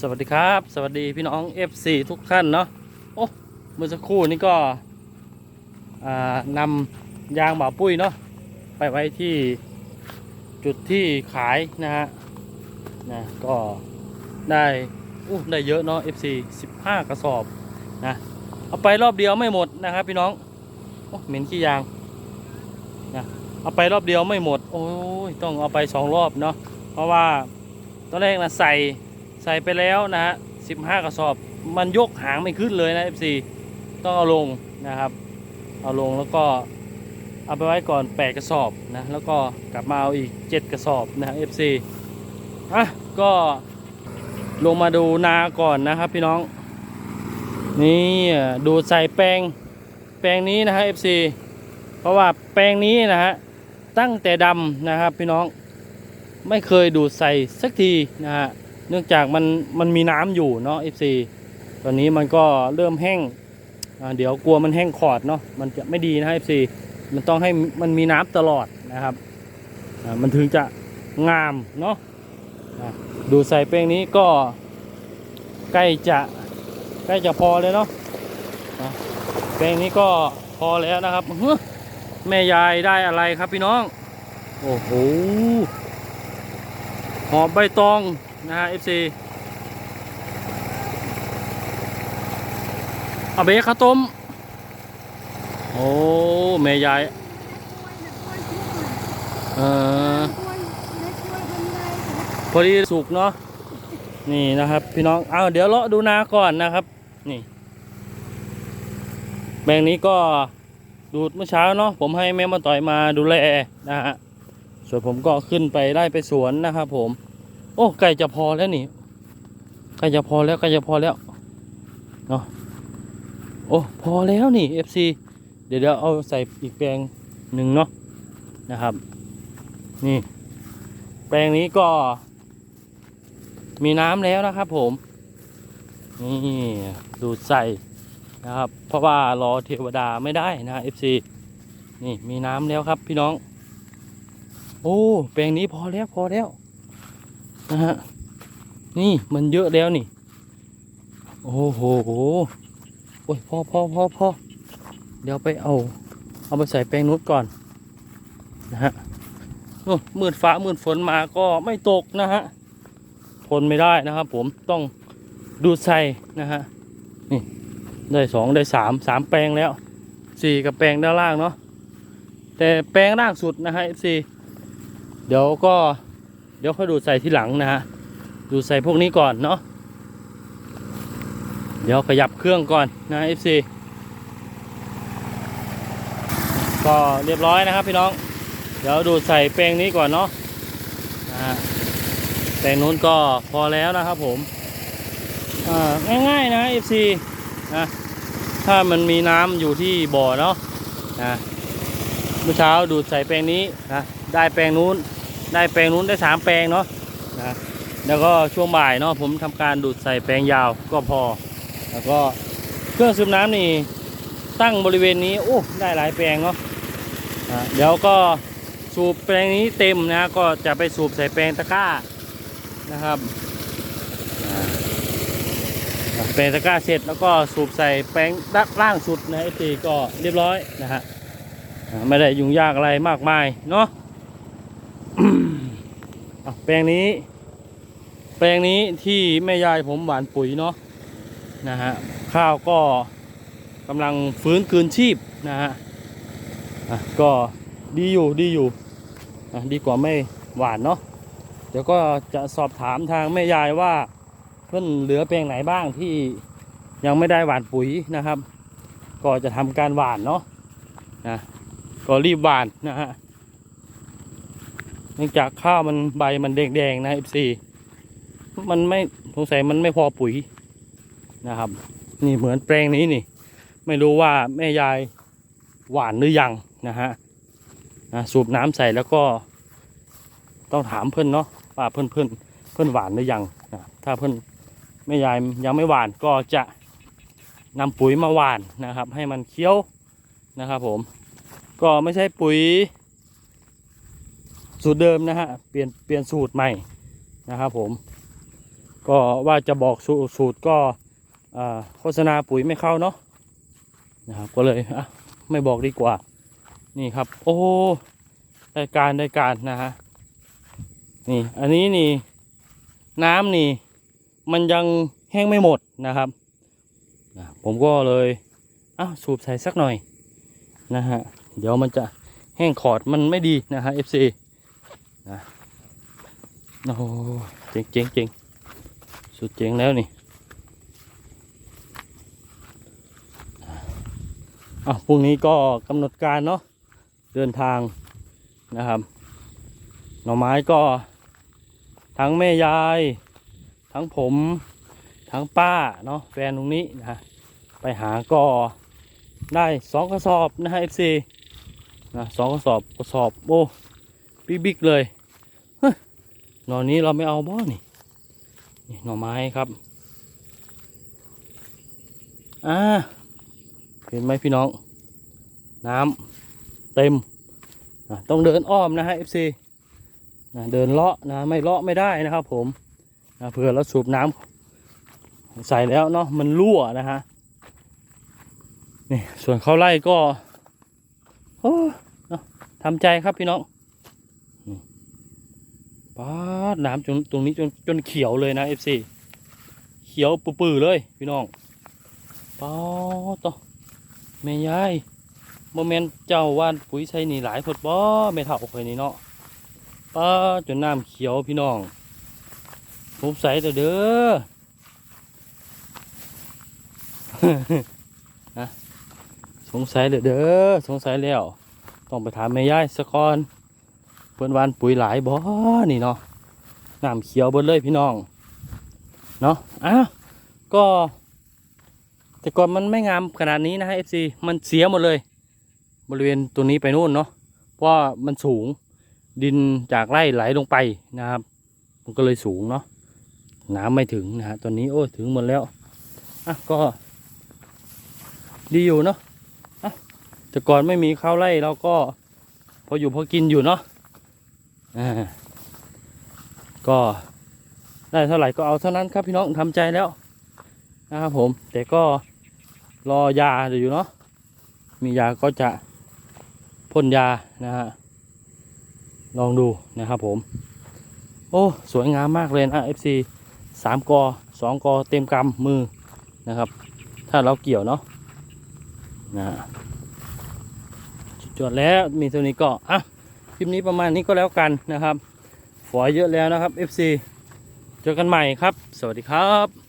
สวัสดีครับ สวัสดีพี่น้อง FC ทุกท่านเนาะโอ้เมื่อสักครู่นี้ก็นำยางบ่าปุ้ยเนาะไปไว้ที่จุดที่ขายนะฮะนะก็ได้อู้ได้เยอะเนาะ FC 15 กระสอบนะเอาไปรอบเดียวไม่หมดนะครับ พี่น้องโอ้เหม็นขี้ยางนะเอาไปรอบเดียวไม่หมด โอ้ยต้องเอาไปสองรอบเนาะเพราะว่าตอนแรกนะใส่ ใส่ไปแล้วนะฮะ15กระสอบ มันยกหางไม่ขึ้นเลยนะ FC ต้องเอาลงนะครับ เอาลงแล้วก็เอาไปไว้ก่อน8กระสอบนะแล้วก็กลับมาเอาอีก7กระสอบนะฮะ FC อะก็ลงมาดูนาก่อนนะครับพี่น้อง นี่ดูใส่แปลงแปลงนี้นะฮะ FC เพราะว่าแปลงนี้นะฮะตั้งแต่ดำนะครับพี่น้องไม่เคยดูดใส่สักทีนะฮะ เนื่องจากมันมันมีน้ำอยู่เนาะ FC ตอนนี้มันก็เริ่มแห้งอ่าเดี๋ยวกลัวมันแห้งขอดเนาะมันจะไม่ดีนะ FC มันต้องให้มันมีน้ำตลอดนะครับอ่ามันถึงจะงามเนาะดูใส่แป้งนี้ก็ใกล้จะใกล้จะพอเลยเนาะอ่าแป้งนี้ก็พอแล้วนะครับเฮ้อแม่ยายได้อะไรครับพี่น้อง โอ้โหหอบใบตอง นะฮะ FC เอาเบข้าวต้ม โอ้แม่ยายเออพอดีสุกเนาะนี่นะครับ พี่น้องเอาเดี๋ยวเลาะดูนาก่อนนะครับ นี่ แบงนี้ก็ดูดเมื่อเช้าเนาะผมให้แม่มาต่อยมาดูแลนะฮะส่วนผมก็ขึ้นไปได้ไปสวนนะครับผม โอ้ไก่จะพอแล้วนี่ไก่จะพอแล้วไก่จะพอแล้วเนาะโอ้พอแล้วนี่ FC เดี๋ยวเดี๋ยวเอาใส่อีกแปลงหนึ่งเนาะนะครับ นี่ แปลงนี้ก็ มีน้ำแล้วนะครับผม นี่ดูดใส่นะครับ เพราะว่ารอเทวดาไม่ได้นะ FC นี่มีน้ำแล้วครับพี่น้อง โอ้ แปลงนี้พอแล้วพอแล้ว นะฮะ นี่มันเยอะแล้วนี่ โอ้โห โอ้ยพ่อพ่อพ่อพ่อเดี๋ยวไปเอา เอาไปใส่แปลงนุชก่อน นะฮะโอ้มืดฟ้ามืดฝนมาก็ไม่ตกนะฮะ ทนไม่ได้นะครับผมต้องดูดใส่นะฮะ นี่ ได้สองได้สามสามแปลงแล้วสี่กับแปลงด้านล่างเนาะแต่แปลงล่างสุดนะฮะ FC เดี๋ยวก็ เดี๋ยวค่อยดูดใส่ที่หลังนะฮะดูดใส่พวกนี้ก่อนเนาะเดี๋ยวขยับเครื่องก่อนนะ FC ก็เรียบร้อยนะครับพี่น้อง เดี๋ยวดูดใส่แปลงนี้ก่อนเนาะแปลงนู้นก็พอแล้วนะครับผมง่ายๆนะ FC นะถ้ามันมีน้ำอยู่ที่บ่อเนาะนะเมื่อเช้าดูดใส่แปลงนี้นะได้แปลงนู้น ได้แปลงนู้นได้สามแปลงเนาะนะแล้วก็ช่วงบ่ายเนาะผมทำการดูดใส่แปลงยาวก็พอ แล้วก็เครื่องสูบน้ำนี่ตั้งบริเวณนี้โอ้ได้หลายแปลงเนาะะเดี๋ยวก็สูบแปลงนี้เต็มนะก็จะไปสูบใส่แปลงตะกร้านะครับแปลงตะกร้าเสร็จแล้วก็สูบใส่แปลงด้านล่างสุดนะไอตีก็เรียบร้อยนะฮะไม่ได้ยุ่งยากอะไรมากมายเนาะ แปลงนี้ แปลงนี้ที่แม่ยายผมหวานปุ๋ยเนาะนะฮะข้าวก็กำลังฟื้นคืนชีพนะฮะอะก็ดีอยู่ดีอยู่อะดีกว่าไม่หวานเนาะเดี๋ยวก็จะสอบถามทางแม่ยายว่าเพิ่นเหลือแปลงไหนบ้างที่ยังไม่ได้หวานปุ๋ยนะครับ ก็จะทำการหวานเนาะนะก็รีบหวานนะฮะ เนื่องจากข้าวมันใบมันแดงๆนะ FC มันไม่สงสัยมันไม่พอปุ๋ยนะครับ นี่เหมือนแปลงนี้นี่ ไม่รู้ว่าแม่ยายหวานหรือยังนะฮะนะสูบน้ำใส่แล้วก็ต้องถามเพื่อนเนาะว่าเพื่อนเพื่อนเพื่อนหวานหรือยังนะถ้าเพื่อนแม่ยายยังไม่หวานก็จะนำปุ๋ยมาหวานนะครับ ให้มันเคี้ยวนะครับผม ก็ไม่ใช่ปุ๋ย สูตรเดิมนะฮะเปลี่ยนเปลี่ยนสูตรใหม่นะครับผม ก็ว่าจะบอกสูสูตรก็โฆษณาปุ๋ยไม่เข้าเนาะนะครับก็เลยอะไม่บอกดีกว่า นี่ครับ โอ้ได้การได้การนะฮะนี่อันนี้นี่น้ำนี่ มันยังแห้งไม่หมดนะครับนะผมก็เลยอ้าวสูบใส่สักหน่อยนะฮะเดี๋ยวมันจะแห้งขอดมันไม่ดีนะฮะ FC นะโอ้เจ๋งเจ๋งเจ๋งสุดเจ๋งแล้วนี่อะพรุ่งนี้ก็กำหนดการเนาะเดินทางนะครับ หน่อไม้ก็ทั้งแม่ยาย ทั้งผม ทั้งป้าเนาะแฟนตรงนี้นะไปหาก็ได้สองกระสอบนะฮะ FC นะสองกระสอบกระสอบโอ้บิ๊กๆเลย หน่อนี้เราไม่เอาบ่นี่นี่หน่อไม้ครับ อ่า เห็นไหมพี่น้อง น้ำเต็ม ต้องเดินอ้อมนะฮะ FC นะเดินเลาะนะไม่เลาะไม่ได้นะครับผมนะเผื่อเราสูบน้ำใส่แล้วเนาะมันรั่วนะฮะนี่ส่วนข้าวไร่ก็โอ้ทำใจครับพี่น้อง ป้าน้ำจนตรงนี้จนจนเขียวเลยนะ FC เขียวปื้อเลยพี่น้องป้าต่อแม่ยายโมเมนเจ้าว่านปุ๋ยใส่นี่หลายพดบ่ไม่เท่าเคยนี่เนาะป้าจนน้ำเขียวพี่น้องสงสัยแต่เด้อนะสงสัยเด้อเด้อสงสัยแล้ว ต้องไปถามแม่ยายสะก่อน เพิ่นวานปุ๋ยหลายบ่นี่เนาะน้ำเขียวเบิดเลยพี่น้อง เนาะอ้าวก็ แต่ก่อนมันไม่งามขนาดนี้นะฮะ FC มันเสียหมดเลย บริเวณตัวนี้ไปนู่นเนาะเพราะมันสูงดินจากไร่ไหลลงไปนะครับ มันก็เลยสูงเนาะน้ำไม่ถึงนะฮะตอนนี้โอ้ยถึงหมดแล้วอะก็ ดีอยู่เนาะอะแต่ก่อนไม่มีข้าวไร่เราก็พออยู่พอกินอยู่เนาะ ก็ได้เท่าไหร่ก็เอาเท่านั้นครับพี่น้องทำใจแล้วนะครับผม แต่ก็รอยาอยู่เนาะมียาก็จะพ่นยานะฮะลองดูนะครับผม โอ้ สวยงามมากเลยนะ FC สามกอสองกอเต็มกำมือนะครับ ถ้าเราเกี่ยวเนาะนะจดแล้วมีตัวนี้ก็อะ คลิปนี้ประมาณนี้ก็แล้วกันนะครับ ฝอยเยอะแล้วนะครับ FC เจอกันใหม่ครับ สวัสดีครับ